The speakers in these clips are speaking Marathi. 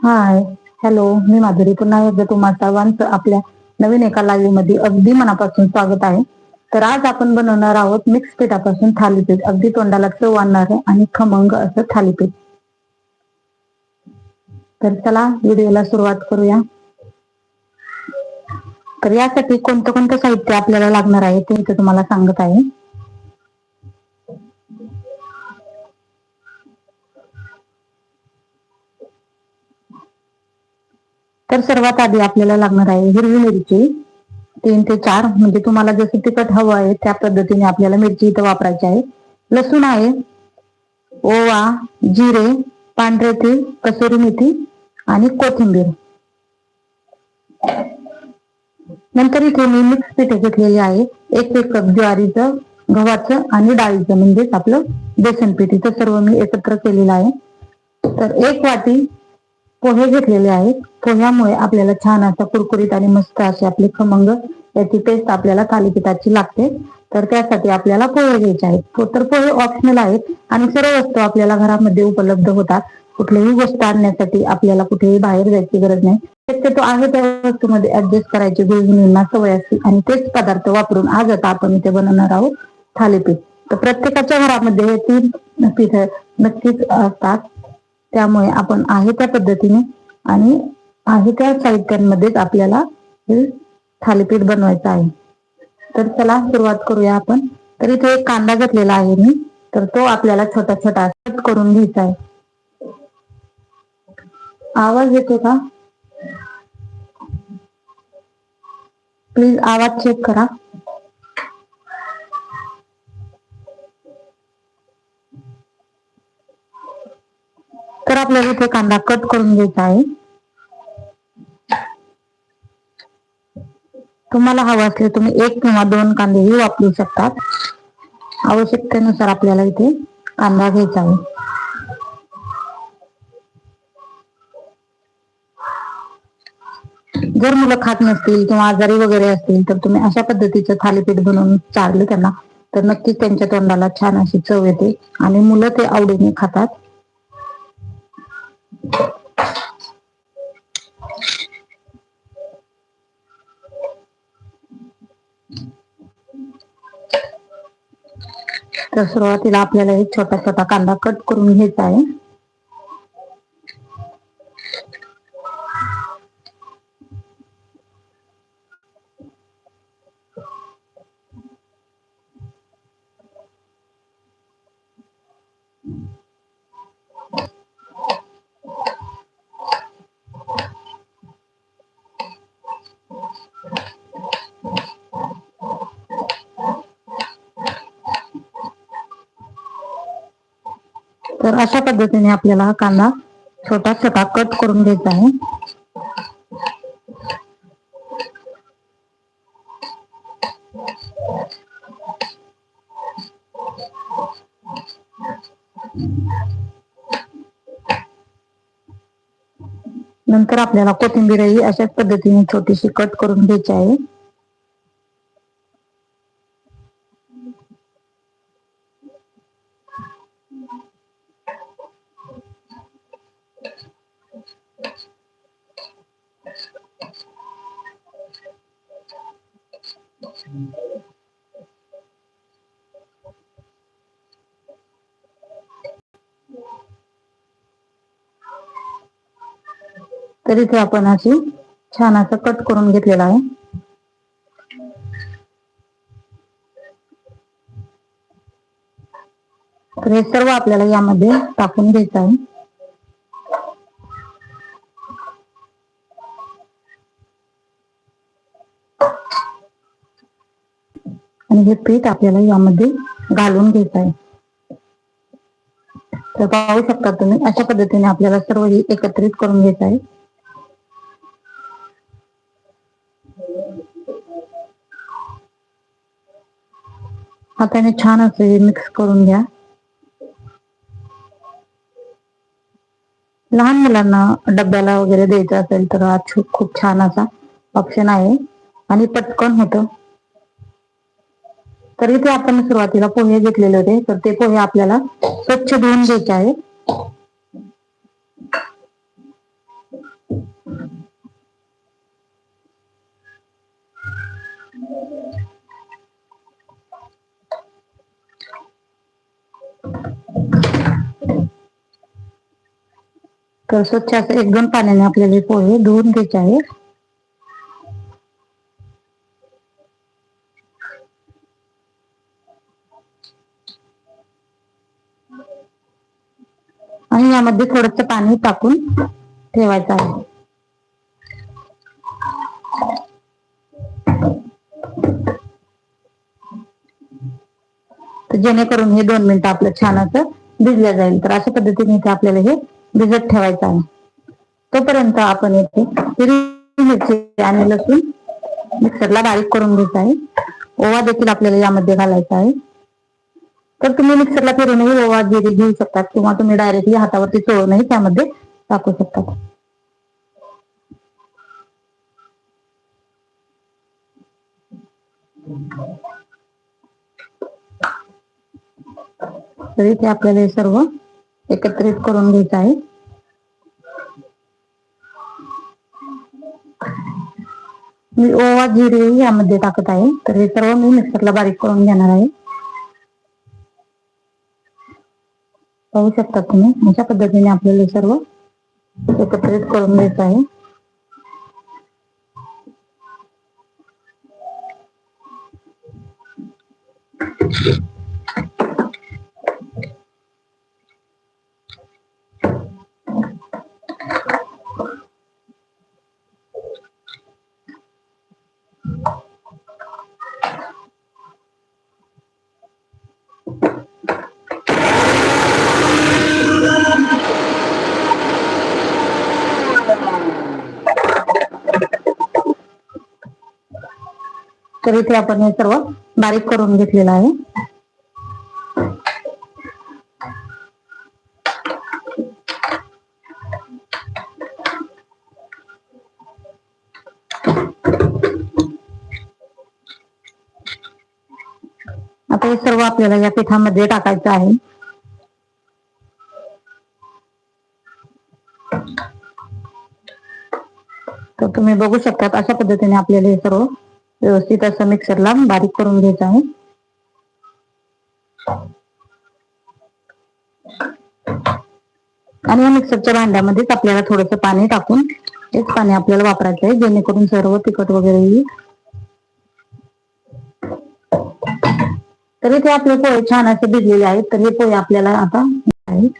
हाय हॅलो मी माधुरी. पुन्हा एकदा तुम्हा सर्वांचं आपल्या नवीन एका लाईव्हमध्ये अगदी मनापासून स्वागत आहे. तर आज आपण बनवणार आहोत मिक्स पिठापासून थालीपीठ. अगदी तोंडाला चव आणणार आणि खमंग असं थालीपीठ. तर चला व्हिडिओला सुरुवात करूया. तर यासाठी कोणतं कोणतं साहित्य आपल्याला लागणार आहे ते तुम्हाला सांगत आहे. तर सर्वात आधी आपल्याला लागणार आहे हिरवी मिरची. तीन ते चार. म्हणजे तुम्हाला जसं तिखट हवं आहे त्या पद्धतीने आपल्याला मिरची इथं वापरायची आहे. लसूण आहे ओवा जिरे पांढरे तीळ कसुरी मेथी आणि कोथिंबीर. नंतर इथे मी मिक्स पीठ घेतलेले आहे. एक एक कप ज्वारीचं गव्हाचं आणि डाळीचं. म्हणजेच आपलं बेसन पीठ. इथं सर्व मी एकत्र केलेलं आहे. तर एक वाटी पोहे घेतलेले आहेत. पोह्यामुळे आपल्याला छान असा कुरकुरीत आणि मस्त असे आपली खमंग याची टेस्ट आपल्याला थालीपीठाची लागते. तर त्यासाठी आपल्याला पोहे घ्यायचे आहेत. तर पोहे ऑप्शनल आहेत आणि सर्व वस्तू आपल्याला घरामध्ये उपलब्ध होतात. कुठलीही गोष्ट आणण्यासाठी आपल्याला कुठेही बाहेर जायची गरज नाही. शक्यतो आहे त्या वस्तूमध्ये ऍडजस्ट करायची गृहिणींना सवय असते आणि तेच पदार्थ वापरून आज आता आपण इथे बनवणार आहोत थालीपीठ. तर प्रत्येकाच्या घरामध्ये हे तीन पीठ नक्कीच असतात. त्यामुळे आपण आहे त्या पद्धतीने आणि आहे त्या साहित्यांमध्येच आपल्याला हे थालीपीठ बनवायचं आहे. तर चला सुरुवात करूया आपण. तर इथे एक कांदा घेतलेला आहे मी. तर तो आपल्याला छोटा छोटा कट करून घ्यायचा आहे. आवाज येतो का? प्लीज आवाज चेक करा. तर आपल्याला इथे कांदा कट करून घ्यायचा आहे. तुम्हाला हवं असले तुम्ही एक किंवा दोन कांदेही वापरू शकतात. आवश्यकतेनुसार आपल्याला इथे कांदा घ्यायचा आहे. जर मुलं खात नसतील किंवा आजारी वगैरे असतील तर तुम्ही अशा पद्धतीचं थालीपीठ बनवून चारलं त्यांना तर नक्कीच त्यांच्या तोंडाला छान अशी चव येते आणि मुलं ते आवडीने खातात. तर सुरुवातीला आपल्याला एक छोटा छोटा कांदा कट करून घ्यायचा आहे. तर अशा पद्धतीने आपल्याला हा कांदा छोटा छोटा कट करून घ्यायचा आहे. नंतर आपल्याला कोथिंबीरही अशाच पद्धतीने छोटीशी कट करून घ्यायची आहे. तर इथे आपण अशी छान असं कट करून घेतलेला आहे. तर हे सर्व आपल्याला यामध्ये टाकून घ्यायचं आहे. आणि हे पीठ आपल्याला यामध्ये घालून घ्यायचं आहे. तर पाहू शकता तुम्ही अशा पद्धतीने आपल्याला सर्व हे एकत्रित करून घ्यायचं आहे. हाताने छान असं हे मिक्स करून घ्या. लहान मुलांना डब्याला वगैरे द्यायचं असेल तर हा खूप छान असा ऑप्शन आहे. आणि पटकन होतं. तर इथे आपण सुरुवातीला पोहे घेतलेले होते. तर ते पोहे आपल्याला स्वच्छ धुवून घ्यायचे आहे तर स्वच्छ असं एक दोन पाण्याने आपल्याला पोहे धुवून घ्यायचे आहे त्यामध्ये थोडस पाणी टाकून ठेवायचं आहे. तर जेणेकरून हे दोन मिनिटं आपलं छान असं भिजलं जाईल. तर अशा पद्धतीने इथे आपल्याला हे भिजत ठेवायचं आहे. तोपर्यंत आपण इथे हिरवी मिरची आणि लसूण मिक्सरला बारीक करून घ्यायचं आहे. ओवा देखील आपल्याला यामध्ये घालायचा आहे. तर तुम्ही मिक्सरला फिरूनही ओवा जिरे घेऊ शकतात किंवा तुम्ही डायरेक्टली हातावरती चोळूनही त्यामध्ये टाकू शकतात तर इथे आपल्याला हे सर्व एकत्रित करून घ्यायचं आहे. मी ओवा, जिरे यामध्ये टाकत आहे. तर हे सर्व मी मिक्सरला बारीक करून घेणार आहे. पाहू शकता तुम्ही. अशा पद्धतीने आपल्याला सर्व एकत्रित करून घ्यायचं आहे. तर इथे आपण हे सर्व बारीक करून घेतलेलं आहे. आता हे सर्व आपल्याला या पिठामध्ये टाकायचं आहे. तर तुम्ही बघू शकतात अशा पद्धतीने आपल्याला हे सर्व व्यवस्थित असं मिक्सरला बारीक करून घ्यायचं आहे. आणि या मिक्सरच्या भांड्यामध्येच आपल्याला थोडस पाणी टाकून तेच पाणी आपल्याला वापरायचं आहे जेणेकरून सर्व तिखट वगैरे येईल. तर इथे आपले पोहे छान असे भिजलेले आहेत तर हे पोहे आपल्याला आता आहेत.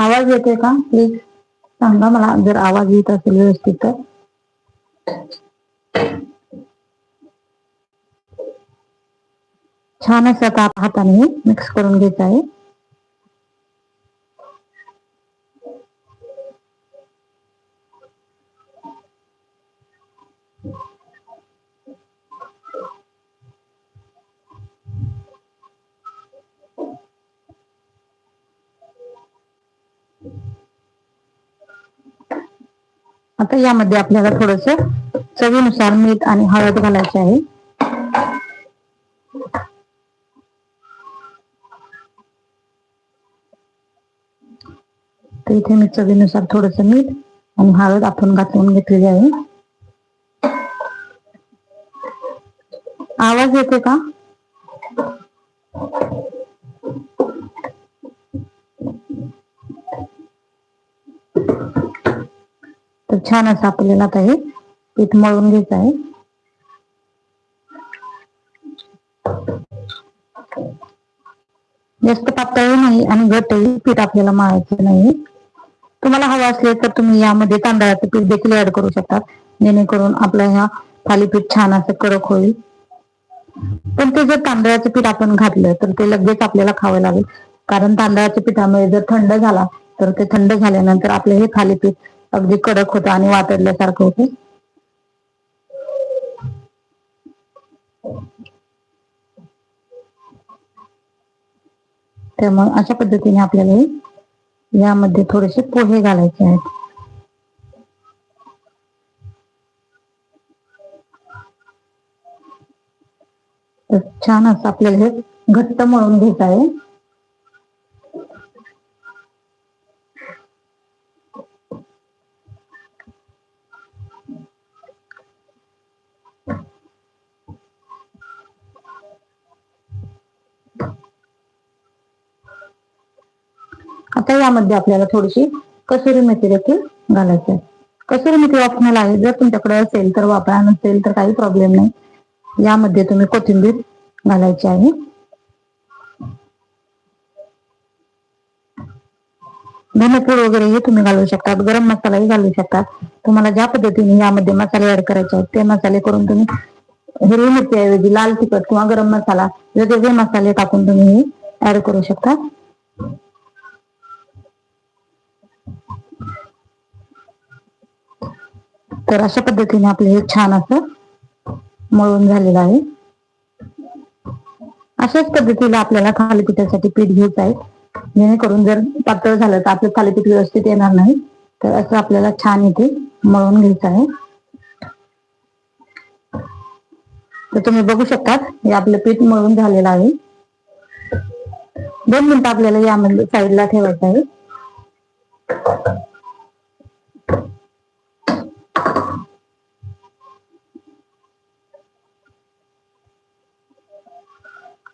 आवाज येतोय का? प्लीज सांगा मला जर आवाज येत असेल व्यवस्थित तर. छान असं आता हाताने मिक्स करून घ्यायचं आहे. आता यामध्ये आपल्याला थोडस चवीनुसार मीठ आणि हळद घालायचे आहे. तर इथे मी चवीनुसार थोडस मीठ आणि हळद आपण घातून घेतलेली आहे. आवाज येतो का? तर छान असं आपल्याला आता हे पीठ मळून घ्यायचं आहे. जास्त पातळ नाही आणि घटही पीठ आपल्याला मळायचं नाही. तुम्हाला हवं असले तर तुम्ही यामध्ये तांदळाचं पीठ देखील ऍड करू शकता जेणेकरून आपलं ह्या थालीपीठ छान असं कडक होईल. पण ते जर तांदळाचं पीठ आपण घातलं तर ते लगेच आपल्याला खावं लागेल. कारण तांदळाच्या पिठामुळे जर थंड झाला तर ते थंड झाल्यानंतर आपलं हे थालीपीठ अगदी कडक होतं आणि वाटडल्यासारखं होतं. त्यामुळे अशा पद्धतीने आपल्याला यामध्ये थोडेसे पोहे घालायचे आहेत. तर छान असं आपल्याला हे घट्ट मळून घेत आहे. आता यामध्ये आपल्याला थोडीशी कसुरी मेथी देखील घालायची आहे. कसुरी मेथी ऑप्शनल आहे. जर तुमच्याकडे असेल तर वापरा नसेल तर काही प्रॉब्लेम नाही. यामध्ये तुम्ही कोथिंबीर घालायची आहे. धनेपूड वगैरे हे तुम्ही घालू शकतात. गरम मसालाही घालू शकतात. तुम्हाला ज्या पद्धतीने यामध्ये मसाले ऍड करायचे आहेत ते मसाले करून तुम्ही हिरवी मिरची ऐवजी लाल तिखट किंवा गरम मसाला वेगवेगळे मसाले टाकून तुम्ही हे ऍड करू शकता. तर अशा पद्धतीने आपलं हे छान असं मळून झालेलं आहे. अशाच पद्धतीला आपल्याला थालीपीठासाठी पीठ घ्यायचं आहे. जेणेकरून जर पातळ झालं तर आपलं थालीपीठ व्यवस्थित येणार नाही. तर असं आपल्याला छान इथे मळून घ्यायचं आहे. तर तुम्ही बघू शकतात हे आपलं पीठ मळून झालेलं आहे. दोन मिनिटं आपल्याला यामध्ये साईडला ठेवायचं आहे.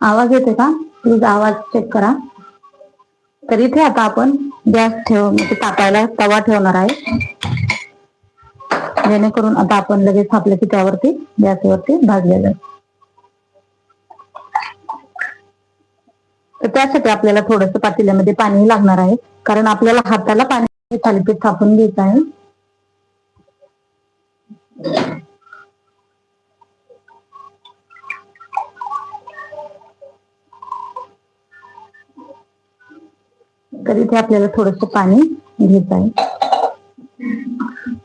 आवाज येते का? प्लीज आवाज चेक करा. तर इथे आता आपण गॅस ठेव म्हणजे तापायला तवा ठेवणार आहे. जेणेकरून आता आपण लगेच आपल्या पिठावरती गॅसवरती भाजले जाईल तर त्यासाठी आपल्याला थोडस पातेल्यामध्ये पाणी लागणार आहे. कारण आपल्याला हाताला पाणी थालीपीठ थापून घ्यायचं आहे. तर इथे आपल्याला थोडस पाणी घ्यायचं आहे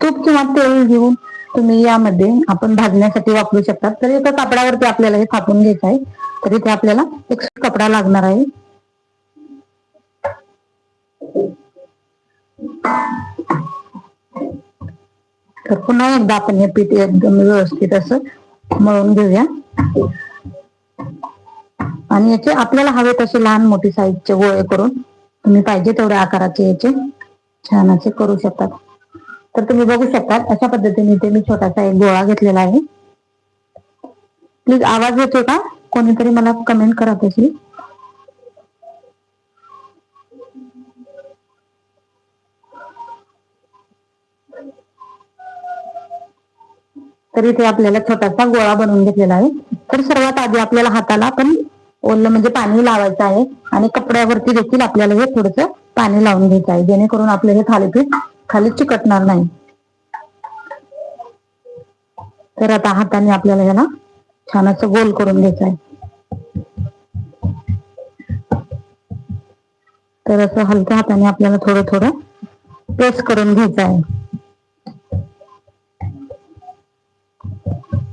तूप किंवा तेल घेऊन तुम्ही यामध्ये आपण भाजण्यासाठी वापरू शकता तर एका कापडावरती आपल्याला हे थापून घ्यायचं आहे. तर इथे आपल्याला एक कपडा लागणार आहे. तर पुन्हा एकदा आपण हे पीठ एकदम व्यवस्थित असं मळून घेऊया. आणि याचे आपल्याला हवे तसे लहान मोठी साईजचे गोळे करून तुम्ही पाहिजे तेवढ्या आकाराचे याचे. छान असे करू शकतात. तर तुम्ही बघू शकतात अशा पद्धतीने इथे मी छोटासा एक गोळा घेतलेला आहे. प्लीज आवाज येतो का? कोणीतरी मला कमेंट करा तशी तर इथे आपल्याला छोटासा गोळा बनवून घेतलेला आहे. तर सर्वात आधी आपल्याला हाताला पण ओलं म्हणजे पाणी लावायचं आहे. आणि कपड्यावरती देखील आपल्याला हे थोडस पाणी लावून घ्यायचं आहे. जेणेकरून आपलं हे थालीपीठ खाली चिकटणार नाही. तर आता हाताने आपल्याला याला छान असं गोल करून घ्यायचं आहे. तर असं हलक्या हाताने आपल्याला थोडं थोडं प्रेस करून घ्यायचं आहे.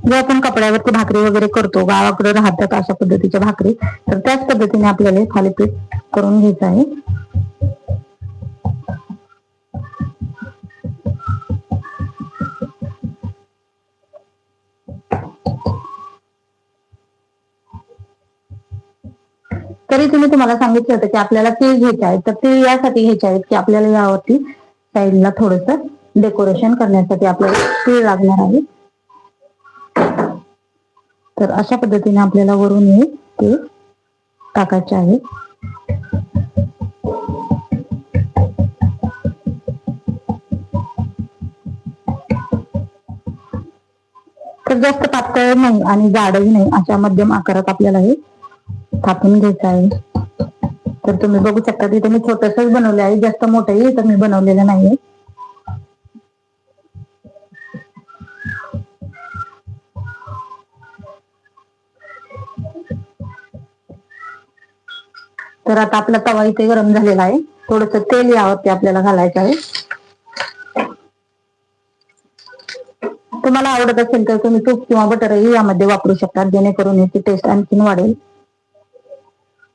जे आपण कपड्यावरती भाकरी वगैरे करतो गावाकडे राहतात अशा पद्धतीच्या भाकरी तर त्याच पद्धतीने आपल्याला थालीपीठ करून घ्यायचं आहे. तरी तुम्ही तुम्हाला सांगितलं होतं की आपल्याला तीळ घ्यायचे आहेत तर तीळ यासाठी घ्यायचे आहेत की आपल्याला यावरती साईडला थोडस डेकोरेशन करण्यासाठी आपल्याला तीळ लागणार आहे. तर अशा पद्धतीने आपल्याला वरून हे ते टाकायचे आहे. तर जास्त पातळ नाही आणि जाडही नाही अशा मध्यम आकारात आपल्याला हे थापून घ्यायचं आहे. तर तुम्ही बघू शकता तिथे मी छोटसच बनवले आहे जास्त मोठंही तर मी बनवलेलं नाहीये. तर आता आपला तवा इथे गरम झालेला आहे. थोडस तेल यावरती आपल्याला घालायचं आहे. तुम्हाला आवडत असेल तर तुम्ही तूप किंवा बटरही यामध्ये वापरू शकता जेणेकरून याची टेस्ट आणखीन वाढेल.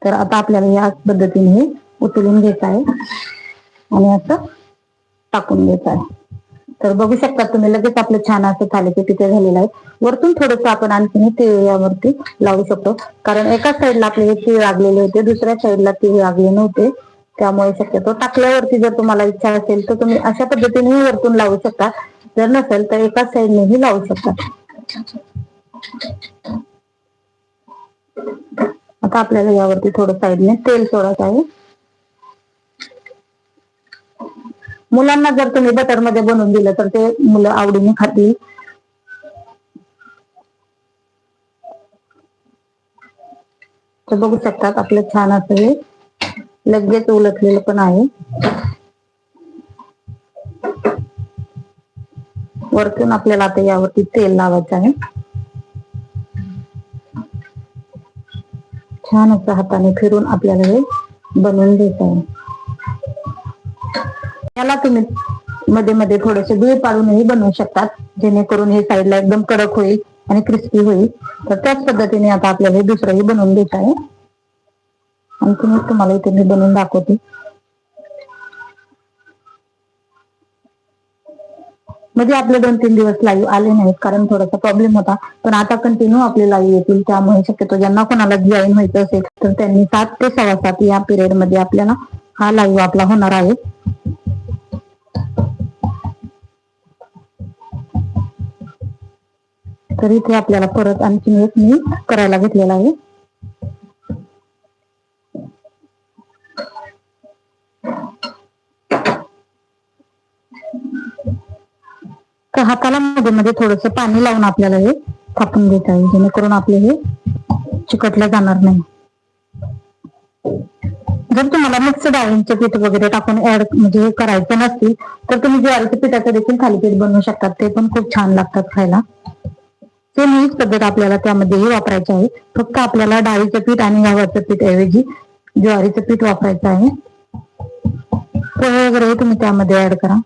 तर आता आपल्याला या पद्धतीने हे उचलून घ्यायचं आहे. आणि असं टाकून घ्यायचं आहे. तर बघू शकता तुम्ही लगेच आपलं छान असं थालीपीठ तिथे झालेलं आहे. वरतून थोडंसं आपण आणखी तीळ यावरती लावू शकतो. कारण एका साईडला आपले हे तीळ लागलेले होते दुसऱ्या साईडला तीळ लागले नव्हते. त्यामुळे शक्यतो टाकल्यावरती जर तुम्हाला इच्छा असेल तर तुम्ही अशा पद्धतीने वरतून लावू शकता. जर नसेल तर एकाच साईडनेही लावू शकता. आता आपल्याला यावरती थोडं साईडने तेल सोडायचं आहे. मुलांना जर तुम्ही बटरमध्ये बनवून दिलं तर ते मुलं आवडीने खातील. तर बघू शकतात आपलं छान असं हे लगेच उलटलेलं पण आहे. वरतून आपल्याला आता यावरती तेल लावायचं आहे. छान असं हाताने फिरून आपल्याला हे बनवून घ्यायचं आहे. याला तुम्ही मध्ये मध्ये थोडेसे बीळ पाडूनही बनवू शकतात जेणेकरून हे साईडला एकदम कडक होईल आणि क्रिस्पी होईल. तर त्याच पद्धतीने आता आपल्याला हे दुसरंही बनवून देत आहे. आणखी मी तुम्हाला इथे मी बनवून दाखवते. म्हणजे आपले दोन तीन दिवस लाईव्ह आले नाहीत कारण थोडासा प्रॉब्लेम होता. पण आता कंटिन्यू आपले लाईव्ह येतील त्यामुळे शक्यतो ज्यांना कोणाला जॉईन व्हायचं असेल तर त्यांनी सात ते सव्वा सात या पिरियडमध्ये आपल्याला हा लाईव्ह आपला होणार आहे. तर इथे आपल्याला परत आणखी एक मी करायला घेतलेला आहे. तर हाताला मध्ये मध्ये थोडस पाणी लावून आपल्याला हे थापून घ्यायचं आहे. जेणेकरून आपले हे चिकटलं जाणार नाही. जर तुम्हाला मिक्स डाळींचे पीठ वगैरे टाकून ऍड म्हणजे हे करायचं नसतील तर तुम्ही ज्वारीच्या पिठाचं देखील थालीपीठ बनवू शकतात. ते पण खूप छान लागतात खायला. सेम हीच पद्धत आपल्याला त्यामध्येही वापरायची आहे. फक्त आपल्याला डाळीचं पीठ आणि गव्हाचं पीठ ऐवजी ज्वारीचं पीठ वापरायचं आहे. पोहे वगैरे तुम्ही त्यामध्ये ऍड करा.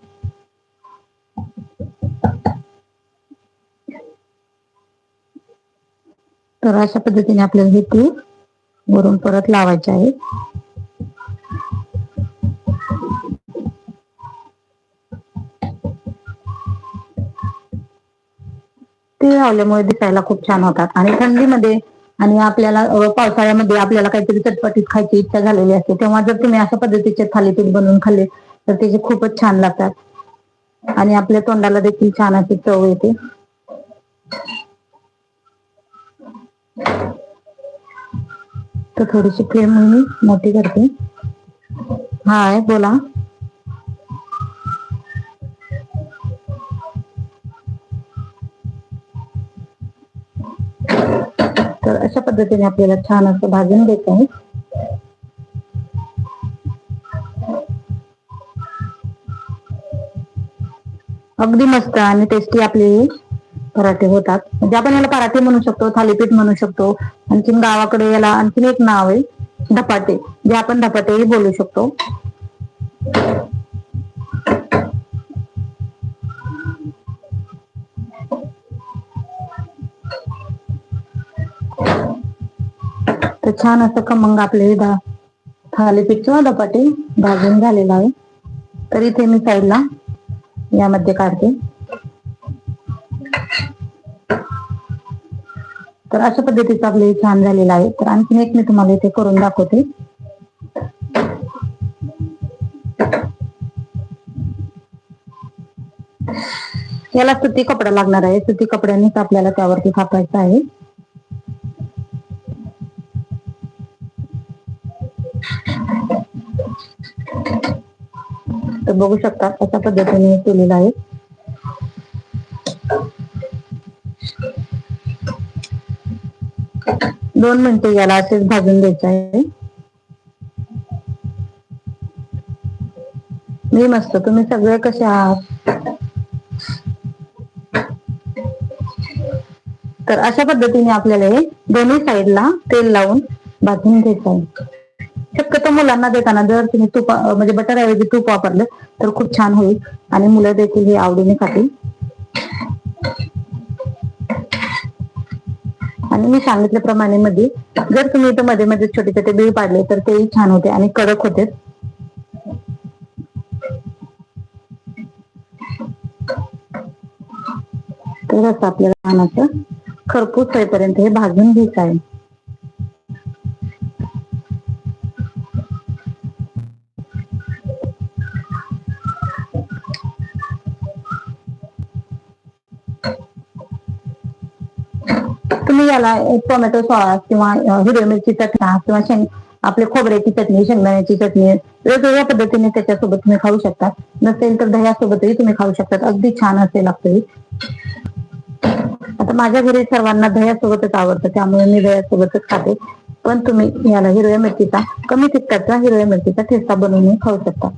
तर अशा पद्धतीने आपल्याला हे तीळ वरून परत लावायचे आहे. ते लावल्यामुळे दिसायला खूप छान होतात. आणि थंडीमध्ये आणि आपल्याला पावसाळ्यामध्ये आपल्याला काहीतरी चटपटीत खायची इच्छा झालेली असते. तेव्हा जर तुम्ही अशा पद्धतीचे थालीपीठ बनवून खाल्ले तर त्याचे खूपच छान लागतात. आणि आपल्या तोंडाला देखील छान अशी चव येते. तर थोडीशी फ्लेम मी मोठी करते. हाय बोला तर अशा पद्धतीने आपल्याला छान असं भाजून देत आहे. अगदी मस्त आणि टेस्टी आपले पराठे होतात. म्हणजे आपण याला पराठे म्हणू शकतो थालीपीठ म्हणू शकतो आणखीन गावाकडे याला आणखीन एक नाव आहे धपाटे. जे आपण धपाटेही बोलू शकतो. छान असं खमंग आपले धा थालीपीठ किंवा धपाटे भाजून झालेला आहे. तर इथे मी साईडला यामध्ये काढते. तर अशा पद्धतीचं आपले छान झालेलं आहे. तर आणखीन एक मी तुम्हाला इथे करून दाखवते. याला सुती कपडा लागणार आहे. सुती कपड्यानेच आपल्याला त्यावरती थापायचं आहे तर बघू शकता अशा पद्धतीने हे केलेलं आहे. दोन मिनिटे याला असेच भाजून द्यायचं आहे. मी मस्त तुम्ही सगळे कसे आहात? तर अशा पद्धतीने आपल्याला हे दोन्ही साईडला तेल लावून भाजून घ्यायचं आहे. शक्यतो मुलांना देताना जर तुम्ही तूप म्हणजे बटर ऐवजी तूप वापरलं तर खूप छान होईल. आणि मुलं देखील हे आवडीने खातील. आणि मी सांगितल्याप्रमाणे मध्ये जर तुम्ही इथं मध्ये मध्ये छोटे छोटे बीळ पाडले तर तेही छान होते आणि कडक होते. रस आपल्याला पानाचं खरपूस होईपर्यंत हे भाजून घ्यायचं आहे. त्याला टोमॅटो सॉस किंवा हिरवी मिरची चटणी किंवा शेंग आपले खोबऱ्याची चटणी शेंगदाण्याची चटणी वेगवेगळ्या पद्धतीने त्याच्यासोबत तुम्ही खाऊ शकता. नसेल तर दह्यासोबतही तुम्ही खाऊ शकतात. अगदी छान असे लागते. आता माझ्या घरी सर्वांना दह्यासोबतच आवडतं त्यामुळे मी दह्यासोबतच खाते. पण तुम्ही याला हिरव्या मिरचीचा कमी तिखटाचा हिरव्या मिरचीचा ठेचा बनवून खाऊ शकता.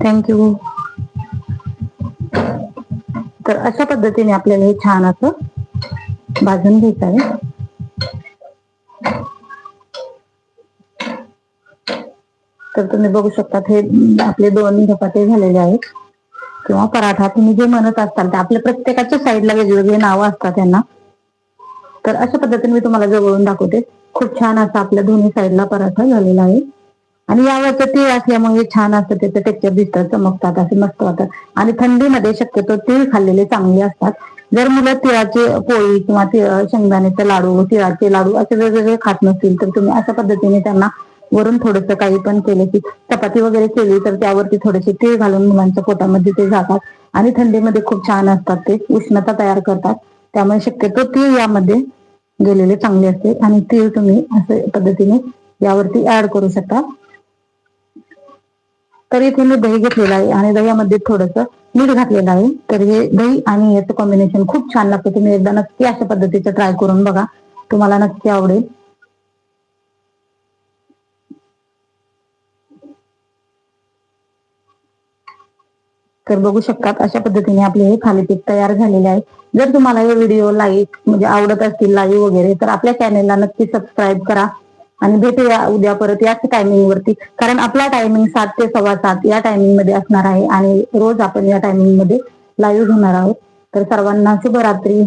थँक्यू तर अशा पद्धतीने आपल्याला हे छान असं भाजून घ्यायचं आहे. तर तुम्ही बघू शकता हे आपले दोन धपाटे झालेले आहेत. किंवा पराठा तुम्ही जे म्हणत असताल ते आपल्या प्रत्येकाच्या साईडला वेगवेगळे नावं असतात त्यांना तर अशा पद्धतीने मी तुम्हाला जवळून दाखवते. खूप छान असा आपल्या दोन्ही साईडला पराठा झालेला आहे. आणि यावरचं तीळ असल्यामुळे छान असतं त्याचं टेक्चर दिसतं चमकतात असे मस्त वाटतात. आणि थंडीमध्ये शक्यतो तीळ खाल्लेले चांगले असतात. जर मुलं तिळाचे पोळी किंवा शेंगदाण्याचे लाडू तिळाचे लाडू असे वेगवेगळे खात नसतील तर तुम्ही अशा पद्धतीने त्यांना वरून थोडस काही पण केलं की चपाती वगैरे केली तर त्यावरती थोडेसे तीळ घालून मुलांच्या पोटामध्ये ते जातात. आणि थंडीमध्ये खूप छान असतात ते उष्णता तयार करतात. त्यामुळे शक्यतो तीळ यामध्ये गेलेले चांगले असते. आणि तीळ तुम्ही अशा पद्धतीने यावरती ऍड करू शकता. तर इथे मी दही घेतलेलं आहे आणि दह्यामध्ये थोडस मीठ घातलेलं आहे. तर हे दही आणि याचं कॉम्बिनेशन खूप छान लागतं. तुम्ही एकदा नक्की अशा पद्धतीचं ट्राय करून बघा. तुम्हाला नक्की आवडेल. तर बघू शकतात अशा पद्धतीने आपले हे थालीपीठ तयार झालेले आहे. जर तुम्हाला हे व्हिडिओ लाईक म्हणजे आवडत असतील लाईव्ह वगैरे तर आपल्या चॅनेलला नक्की सबस्क्राईब करा. आणि भेटूया उद्या परत याच टायमिंग वरती. कारण आपला टायमिंग सात ते सव्वा सात या टायमिंगमध्ये असणार आहे आणि रोज आपण या टायमिंगमध्ये लाईव्ह होणार आहोत. तर सर्वांना शुभरात्री.